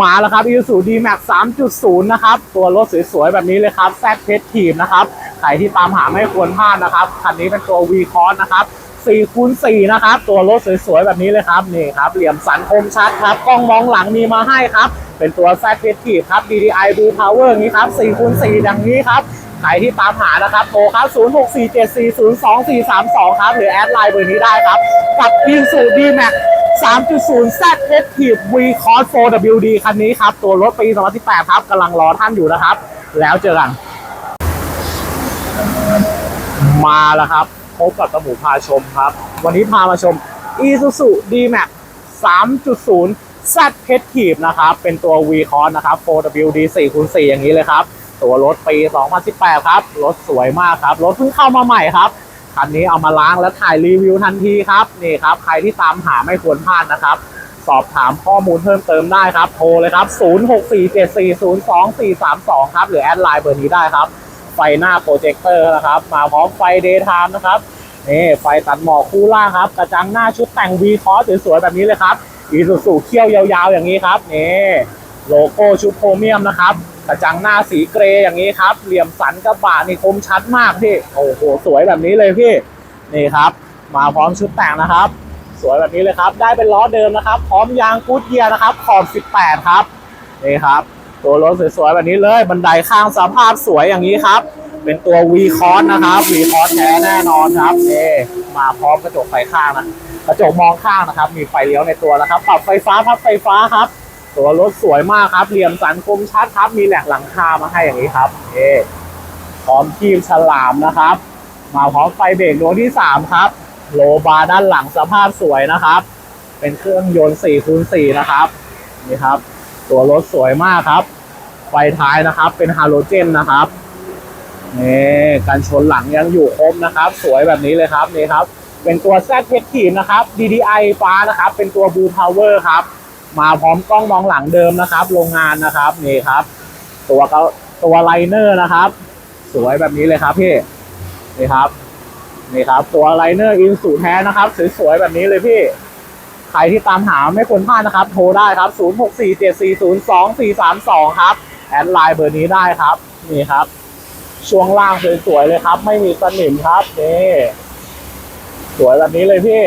มาแล้วครับ Isuzu D-Max 3.0 นะครับ ตัวรถสวยๆ แบบนี้เลยครับ Z p e t Team นะครับ ใครที่ตามหาไม่ควรพลาดนะครับ คันนี้เป็นตัว V Cross นะครับ4คูณ4นะครับ ตัวรถสวยๆ แบบนี้เลยครับ นี่ครับ เหลี่ยมสันคมชัดครับ กล้องมองหลังมีมาให้ครับ เป็นตัว Z p e t Team ครับ DDI Blue Power อย่างนี้ครับ4คูณ4อย่างนี้ครับใครที่ตามหานะครับโทรครับ 0647402432 ครับ หรือแอดไลน์เบอร์นี้ได้ครับ กับ Isuzu D-Max 3.0 Z Active V Cross 4WD คันนี้ครับ ตัวรถปี 2018 ครับกำลังรอท่านอยู่นะครับ แล้วเจอกัน มาแล้วครับ พบกับตะหมูพาชมครับ วันนี้พามาชม Isuzu D-Max 3.0 Z Active นะครับ เป็นตัว V Cross นะครับ 4WD 4x4 อย่างนี้เลยครับ ตัวรถปี 2018 ครับ รถสวยมากครับ รถเพิ่งเข้ามาใหม่ครับ คันนี้เอามาล้างและถ่ายรีวิวทันทีครับนี่ครับ ใครที่ตามหาไม่ควรพลาดนะครับ สอบถามข้อมูลเพิ่มเติมได้ครับ โทรเลยครับ 0647402432 ครับ หรือแอดไลน์เบอร์นี้ได้ครับ ไฟหน้าโปรเจคเตอร์นะครับ มาพร้อมไฟเดย์ไทม์นะครับนี่ไฟตัดหมอกคู่ล่างครับ กระจังหน้าชุดแต่ง V c o s สวยๆแบบนี้เลยครับอีซูซูเขี้ยวยาวๆอย่างนี้ครับนี่โลโก้ชุดโพรเมียมนะครับ กระจังหน้าสีเกรย์อย่างนี้ครับ เหลี่ยมสันกระบะนี่คมชัดมากพี่โอ้โหสวยแบบนี้เลยพี่นี่ครับ มาพร้อมชุดแต่งนะครับ สวยแบบนี้เลยครับ ได้เป็นล้อเดิมนะครับ พร้อมยางกูดเยียร์นะครับขอบ18 ครับนี่ครับตัวรถสวยๆแบบนี้เลยบันไดข้างสภาพสวยอย่างนี้ครับ เป็นตัว V c o s นะครับ V c o s แท้แน่นอนครับนี่มาพร้อมกระจกไฟข้างนะกระจกมองข้างนะครับ มีไฟเลี้ยวในตัวนะครับ ปรับไฟฟ้าพับไฟฟ้าครับ ตัวรถสวยมากครับ เหลี่ยมสันคมชัดครับ มีแหลกหลังคามาให้อย่างนี้ครับนี่พร้อมคีบฉลามนะครับ มาพร้อมไฟเบรกดวงที่ 3 ครับ โลบาร์ด้านหลังสภาพสวยนะครับ เป็นเครื่องยนต์4คูณ4นะครับ นี่ครับ ตัวรถสวยมากครับ ไฟท้ายนะครับ เป็นฮาโลเจนนะครับนี่กันชนหลังยังอยู่ครบนะครับ สวยแบบนี้เลยครับนี่ครับ เป็นตัว Z p e t Team นะครับ DDI ฟ้านะครับ เป็นตัว Blue Power ครับ มาพร้อมกล้องมองหลังเดิมนะครับ โรงงานนะครับนี่ครับ ตัวก็ตัวไลเนอร์นะครับ สวยแบบนี้เลยครับพี่นี่ครับนี่ครับ ตัวไลเนอร์อินสูแท้นะครับ สวยๆแบบนี้เลยพี่ใครที่ตามหาไม่ควรพลาดนะครับ โทรได้ครับ 0647402432 ครับ แอดไลน์เบอร์นี้ได้ครับ นี่ครับ ช่วงล่างสวยๆเลยครับ ไม่มีสนิมครับนี่สวยแบบนี้เลยพี่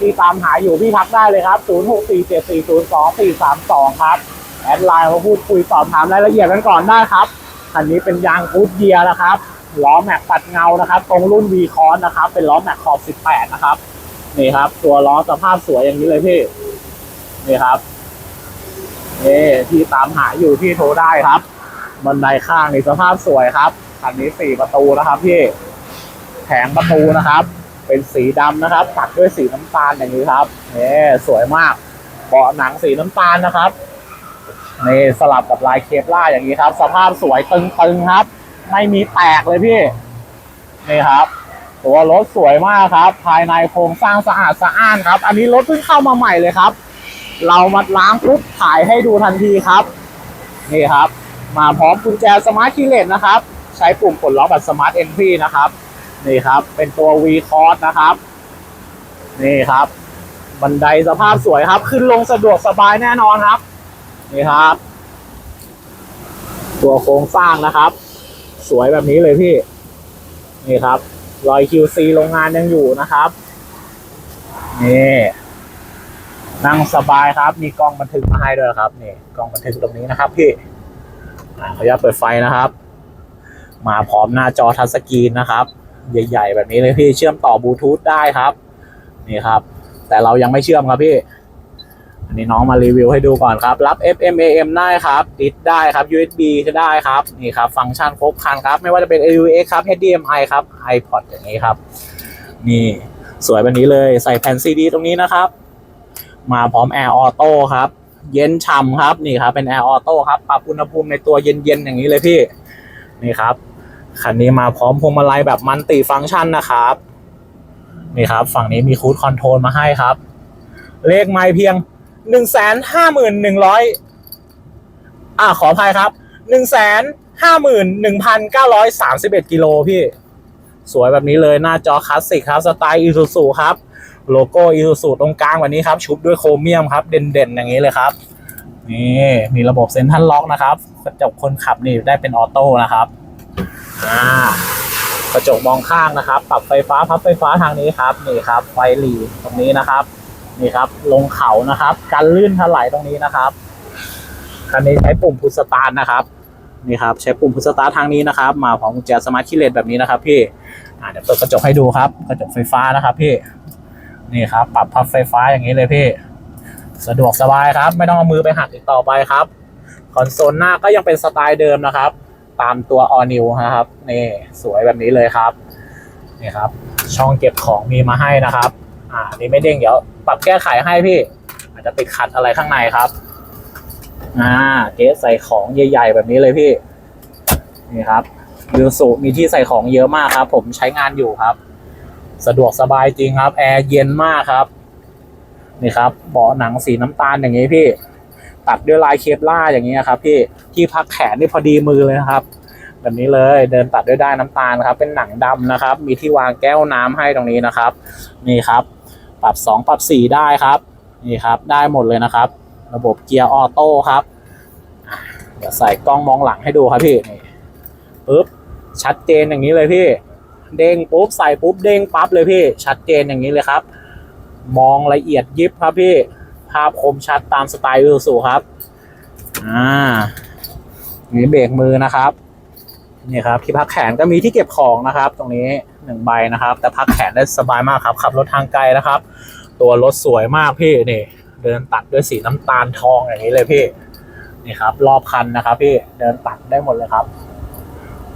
ที่ตามหาอยู่พี่ทักได้เลยครับ 0647402432 ครับ แอดไลน์มาพูดคุยสอบถามรายละเอียดกันก่อนได้ครับคันนี้เป็นยางกูดเยียนะครับล้อแม็กปัดเงานะครับ ตรงรุ่น V คอนนะครับ เป็นล้อแม็กขอบ 18 นะครับ นี่ครับ ตัวล้อสภาพสวยอย่างนี้เลยพี่ นี่ครับนี่ที่ตามหาอยู่ที่โทรได้ครับ บันไดข้างนี่สภาพสวยครับคันนี้สี่ประตูนะครับพี่แผงประตูนะครับ เป็นสีดำนะครับ ตัดด้วยสีน้ำตาลอย่างนี้ครับนี่สวยมากเบาะหนังสีน้ำตาลนะครับนี่สลับกับลายเคปล่าอย่างนี้ครับ สภาพสวยตึงๆครับ ไม่มีแตกเลยพี่นี่ครับ ตัวรถสวยมากครับ ภายในโครงสร้างสะอาดสะอ้านครับ อันนี้รถเพิ่งเข้ามาใหม่เลยครับ เรามาล้างปุ๊บถ่ายให้ดูทันทีครับนี่ครับ มาพร้อมกุญแจสมาร์ทคีย์เลสนะครับ ใช้ปุ่มกดล็อกแบบสมาร์ทเอนทรีนะครับ นี่ครับ เป็นตัว V c o s นะครับ นี่ครับ บันไดสภาพสวยครับ ขึ้นลงสะดวกสบายแน่นอนครับ นี่ครับ ตัวโครงสร้างนะครับ สวยแบบนี้เลยพี่ นี่ครับ รอย QC โรงงานยังอยู่นะครับ นี่นั่งสบายครับ มีกล้องบันทึกมาให้ด้วยครับนี่กล้องบันทึกตรงนี้นะครับพี่อ่าขออนุญาตเปิดไฟนะครับ มาพร้อมหน้าจอทัชสกรีนนะครับ ใหญ่ ๆ แบบนี้เลยพี่เชื่อมต่อบลูทูธได้ครับ นี่ครับ แต่เรายังไม่เชื่อมครับพี่อันนี้น้องมารีวิวให้ดูก่อนครับ รับ FM AM ได้ครับ ติดได้ครับ USB ก็ได้ครับ นี่ครับ ฟังก์ชันครบครันครับ ไม่ว่าจะเป็น AUX ครับ HDMI ครับ iPod อย่างนี้ครับ นี่สวยแบบนี้เลยใส่แผ่นซีดีตรงนี้นะครับ มาพร้อม Air Auto ครับ เย็นฉ่ำครับ นี่ครับ เป็น Air Auto ครับ ปรับอุณหภูมิในตัวเย็นๆอย่างนี้เลยพี่ นี่ครับ คันนี้มาพร้อมพวงมาลัยแบบมันติฟังก์ชันนะครับ นี่ครับ ฝั่งนี้มีคูดคอนโทรลมาให้ครับ เลขไม้เพียงหนึ่งแสนห้าหมื่นหนึ่งร้อยอ่าขออภัยครับหนึ่งแสนห้าหมื่นหนึ่งพันเก้าร้อยสามสิบเอ็ดกิโลพี่ สวยแบบนี้เลยหน้าจอคลาสสิกครับ สไตล์อีซูซูครับ โลโก้อีซูซูตรงกลางแบบนี้ครับ ชุบด้วยโครเมียมครับ เด่นๆ อย่างนี้เลยครับ นี่มีระบบเซ็นทรัลล็อกนะครับกระจกคนขับนี่ได้เป็นออโต้นะครับ อ่ากระจกมองข้างนะครับ ปรับไฟฟ้าพับไฟฟ้าทางนี้ครับนี่ครับ ไฟหลีตรงนี้นะครับ นี่ครับ ลงเขานะครับกันลื่นถลายตรงนี้นะครับคันนี้ใช้ปุ่มพุชสตาร์ทนะครับนี่ครับ ใช้ปุ่มพุชสตาร์ททางนี้นะครับ มาพร้อมกุญแจสมาร์ทคีเลสแบบนี้นะครับ พี่อ่าเดี๋ยวเปิดกระจกให้ดูครับ กระจกไฟฟ้านะครับ พี่นี่ครับ ปรับพับไฟฟ้าอย่างนี้เลยพี่ สะดวกสบายครับ ไม่ต้องเอามือไปหักอีกต่อไปครับคอนโซลหน้าก็ยังเป็นสไตล์เดิมนะครับ ตามตัว All New นะครับ นี่สวยแบบนี้เลยครับ นี่ครับ ช่องเก็บของมีมาให้นะครับ อ่านี่ไม่เด้งเดี๋ยวปรับแก้ไขให้พี่ อาจจะติดขัดอะไรข้างในครับ อ่า เกสใส่ของใหญ่ ๆ แบบนี้เลยพี่ นี่ครับวิวสุมีที่ใส่ของเยอะมากครับ ผมใช้งานอยู่ครับ สะดวกสบายจริงครับ แอร์เย็นมากครับ นี่ครับเบาะหนังสีน้ำตาลอย่างนี้พี่ ตัดด้วยลายเคปล่าอย่างนี้ยครับพี่ที่พักแขนนี่พอดีมือเลยนะครับ แบบนี้เลยเดินตัดด้วยได้ายน้ำตาลครับ เป็นหนังดำนะครับ มีที่วางแก้วน้ำให้ตรงนี้นะครับ นี่ครับ ปรับสองปรับสี่ได้ครับนี่ครับ ได้หมดเลยนะครับ ระบบเกียร์ออโต้ครับอะเดี๋ยวใส่กล้องมองหลังให้ดูครับพี่นี่ปึ๊บชัดเจนอย่างนี้เลยพี่ เด้งปุ๊บใส่ปุ๊บเด้งปั๊บเลยพี่ ชัดเจนอย่างนี้เลยครับ มองละเอียดยิบครับพี่าพคมชัดตามสไตล์วิวสูครับ อ่านี่เบรกมือนะครับ นี่ครับ ที่พักแขนก็มีที่เก็บของนะครับ ตรงนี้หนึ่งใบนะครับ แต่พักแขนได้สบายมากครับ ขับรถทางไกลนะครับ ตัวรถสวยมากพี่นี่ เดินตัดด้วยสีน้ำตาลทองอย่างนี้เลยพี่ นี่ครับ รอบคันนะครับพี่ เดินตัดได้หมดเลยครับ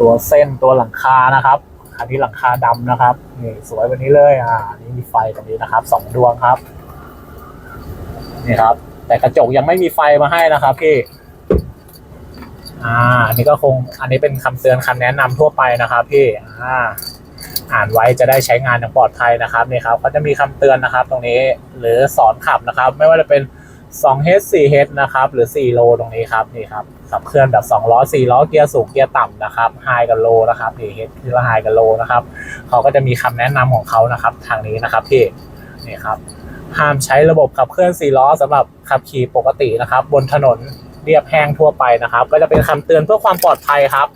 ตัวเส้นตัวหลังคานะครับอันนี้หลังคาดำนะครับนี่สวยแบบนี้เลย อ่า นี่มีไฟตรงนี้นะครับสองดวงครับ นี่ครับ แต่กระจกยังไม่มีไฟมาให้นะครับพี่อ่าอันนี้ก็คงอันนี้เป็นคำเตือนคำแนะนำทั่วไปนะครับพี่อ่าอ่านไว้จะได้ใช้งานอย่างปลอดภัยนะครับนี่ครับก็จะมีคำเตือนนะครับ ตรงนี้หรือสอนขับนะครับ ไม่ว่าจะเป็น 2H 4H นะครับ หรือ 4 โลตรงนี้ครับนี่ครับขับเคลื่อนแบบ 2 ล้อ 4 ล้อเกียร์สูงเกียร์ต่ำนะครับไฮกับโลนะครับนี่ H คือไฮกับโลนะครับเขาก็จะมีคำแนะนำของเขานะครับ ทางนี้นะครับพี่นี่ครับ ห้ามใช้ระบบขับเคลื่อน4ล้อสำหรับขับขี่ปกตินะครับ บนถนนเรียบแห้งทั่วไปนะครับ ก็จะเป็นคำเตือนเพื่อความปลอดภัยครับ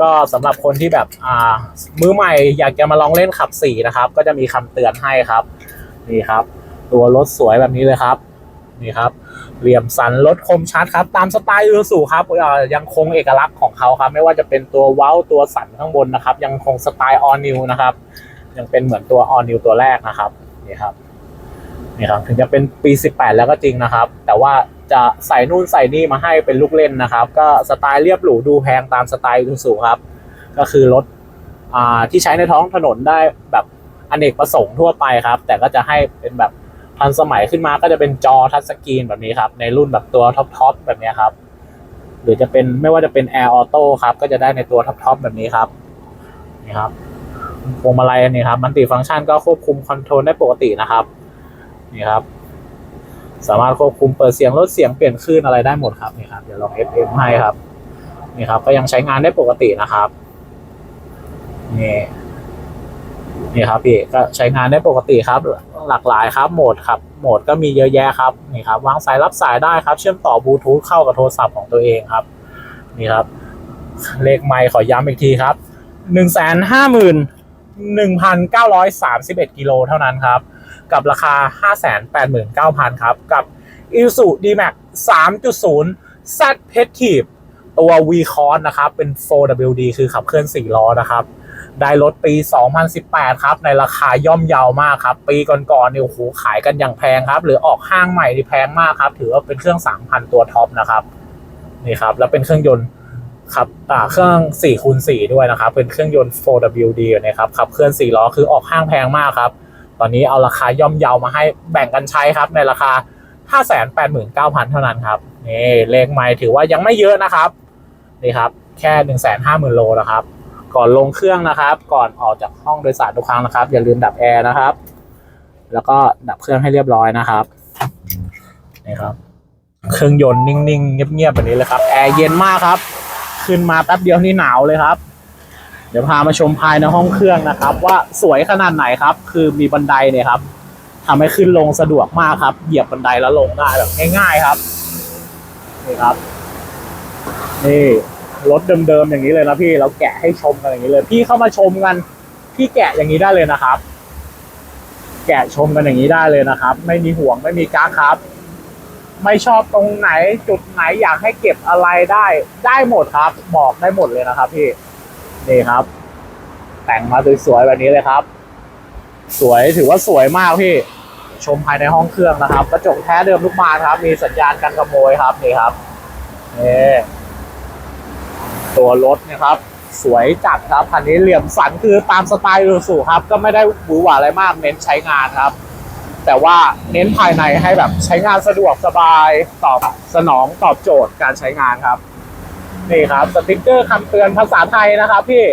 ก็สำหรับคนที่แบบอ่ามือใหม่อยากจะมาลองเล่นขับสี่นะครับ ก็จะมีคำเตือนให้ครับนี่ครับ ตัวรถสวยแบบนี้เลยครับนี่ครับเหลี่ยมสันรถคมชัดครับ ตามสไตล์ยูสูครับยังคงเอกลักษณ์ของเขาครับ ไม่ว่าจะเป็นตัวเว้าตัวสันข้างบนนะครับ ยังคงสไตล์ออนิวนะครับ ยังเป็นเหมือนตัวออนิวตัวแรกนะครับนี่ครับ นี่ครับถึงจะเป็นปี 18 แล้วก็จริงนะครับ แต่ว่าจะใส่นู่นใส่นี่มาให้เป็นลูกเล่นนะครับ ก็สไตล์เรียบหรูดูแพงตามสไตล์ยูสูครับ ก็คือรถอ่าที่ใช้ในท้องถนนได้แบบอเนกประสงค์ทั่วไปครับ แต่ก็จะให้เป็นแบบทันสมัยขึ้นมาก็จะเป็นจอทัชสกรีนแบบนี้ครับ ในรุ่นแบบตัวท็อปทอปแบบนี้ครับ หรือจะเป็นไม่ว่าจะเป็น Air Auto ครับก็จะได้ในตัวท็อปทอปแบบนี้ครับนี่ครับพวงมาลัยอันนี้ครับมันติฟังก์ชันก็ควบคุมคอนโทรลได้ปกตินะครับ นี่ครับ สามารถควบคุมเปิดเสียงลดเสียงเปลี่ยนคลื่นอะไรได้หมดครับนี่ครับเดี๋ยวลอง FM ให้ครับนี่ครับ ก็ยังใช้งานได้ปกตินะครับนี่นี่ครับพี่ก็ใช้งานได้ปกติครับ หลากหลายครับโหมดครับโหมดก็มีเยอะแยะครับนี่ครับวางสายรับสายได้ครับ เชื่อมต่อบลูทูธเข้ากับโทรศัพท์ของตัวเองครับ นี่ครับ เลขไมค์ขอย้ำอีกทีครับหนึ่งแสนห้าหมื่นหนึ่งพันเก้าร้อยสามสิบเอ็ดกิโลเท่านั้นครับ กับราคาห้าแสนแปดหมื่นเก้าพันครับ กับ i s u d m a x 3.0 Z p e t i v e ตัว V c o s นะครับ เป็น 4WD คือขับเคลื่อน 4 ล้อนะครับ ได้รถปี 2018 ครับ ในราคาย่อมเยาวมากครับ ปีก่อนๆเนี่ยโอ้โหขายกันอย่างแพงครับ หรือออกห้างใหม่ที่แพงมากครับ ถือว่าเป็นเครื่อง 3,000 ตัวท็อปนะครับนี่ครับ แล้วเป็นเครื่องยนต์ครับอ่าเครื่อง4คูณ4ด้วยนะครับ เป็นเครื่องยนต์ 4WD นะครับขับเคลื่อน4ล้อคือออกห้างแพงมากครับ ตอนนี้เอาราคาย่อมเยามาให้แบ่งกันใช้ครับในราคา 589,000 เท่านั้นครับนี่เลขไม่ถือว่ายังไม่เยอะนะครับนี่ครับแค่ 150,000โลนะครับ ก่อนลงเครื่องนะครับ ก่อนออกจากห้องโดยสารทุกครั้งนะครับ อย่าลืมดับแอร์นะครับ แล้วก็ดับเครื่องให้เรียบร้อยนะครับนี่ครับเครื่องยนต์นิ่งๆเงียบๆแบบนี้เลยครับแอร์เย็นมากครับ ขึ้นมาแป๊บเดียวนี่หนาวเลยครับ เดี๋ยวพามาชมภายในห้องเครื่องนะครับ ว่าสวยขนาดไหนครับ คือมีบันไดเนี่ยครับทำให้ขึ้นลงสะดวกมากครับ เหยียบบันไดแล้วลงได้แบบง่ายๆครับนี่ครับ นี่รถเดิมๆอย่างนี้เลยนะพี่เราแกะให้ชมกันอย่างนี้เลย พี่เข้ามาชมกันพี่แกะอย่างนี้ได้เลยนะครับ แกะชมกันอย่างนี้ได้เลยนะครับ ไม่มีห่วงไม่มีก้าครับ ไม่ชอบตรงไหนจุดไหนอยากให้เก็บอะไรได้ได้หมดครับ บอกได้หมดเลยนะครับพี่ นี่ครับ แต่งมาสวยๆแบบนี้เลยครับ สวยถือว่าสวยมากพี่ชมภายในห้องเครื่องนะครับกระจกแท้เดิมทุกบานครับ มีสัญญาณกันขโมยครับนี่ครับนี่ตัวรถเนะครับ สวยจัดครับคันนี้เหลี่ยมสันคือตามสไตล์ยูสุครับ ก็ไม่ได้หวือหวาอะไรมาก เน้นใช้งานครับ แต่ว่าเน้นภายในให้แบบใช้งานสะดวกสบายตอบสนองตอบโจทย์การใช้งานครับ นี่ครับสติกเกอร์คำเตือนภาษาไทยนะครับพี่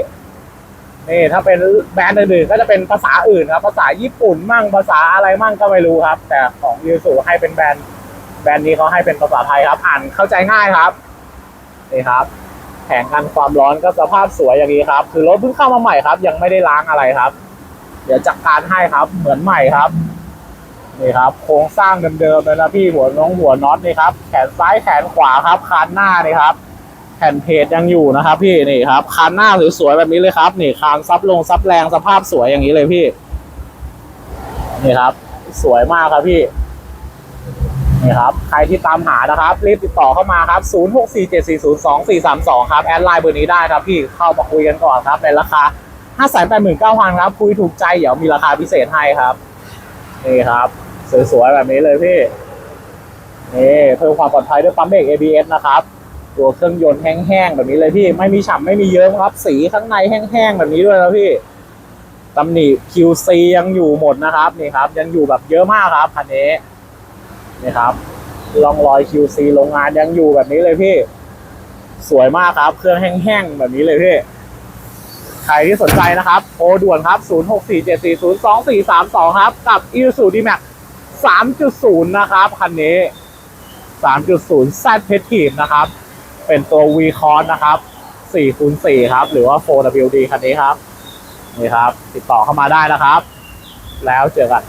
นี่ถ้าเป็นแบรนด์อื่นๆก็จะเป็นภาษาอื่นครับ ภาษาญี่ปุ่นมั่งภาษาอะไรมั่งก็ไม่รู้ครับ แต่ของยูสุให้เป็นแบรนด์แบรนด์นี้เขาให้เป็นภาษาไทยครับ อ่านเข้าใจง่ายครับนี่ครับแผงกันความร้อนก็สภาพสวยอย่างนี้ครับ คือรถเพิ่งเข้ามาใหม่ครับ ยังไม่ได้ล้างอะไรครับ เดี๋ยวจัดการให้ครับ เหมือนใหม่ครับนี่ครับ โครงสร้างเดิมๆเลยนะพี่หัวน้องหัวน็อตนี่ครับ แขนซ้ายแขนขวาครับคานหน้านี่ครับ แผ่นเพจยังอยู่นะครับ พี่นี่ครับคานหน้าสวยๆแบบนี้เลยครับนี่คานซับลงซับแรงสภาพสวยอย่างนี้เลยพี่ นี่ครับ สวยมากครับพี่นี่ครับ ใครที่ตามหานะครับ รีบติดต่อเข้ามาครับ 0647402432 ครับ แอดไลน์เบอร์นี้ได้ครับ พี่เข้ามาคุยกันก่อนครับ ในราคา 589,000ครับ คุยถูกใจ เดี๋ยวมีราคาพิเศษให้ครับ นี่ครับ สวยๆ แบบนี้เลยพี่ นี่ เพิ่มความปลอดภัยด้วยปั๊มเบรก ABS นะครับ ตัวเครื่องยนต์แห้งๆแบบนี้เลยพี่ ไม่มีฉ่ำไม่มีเยิ้มครับ สีข้างในแห้งๆแบบนี้ด้วยนะพี่ตำหนิ QC ยังอยู่หมดนะครับนี่ครับ ยังอยู่แบบเยอะมากครับคันนี้นี่ครับร่องรอย QC โรงงานยังอยู่แบบนี้เลยพี่ สวยมากครับ เครื่องแห้งๆแบบนี้เลยพี่ใครที่สนใจนะครับโทรด่วนครับ 0647402432 ครับ กับ i s u d m a x 3.0 นะครับ คันนี้ 3.0 Z p e t i v นะครับ เป็นตัว V c o s นะครับ4คูณ4ครับ หรือว่า 4WD คันนี้ครับ นี่ครับ ติดต่อเข้ามาได้นะครับ แล้วเจอกัน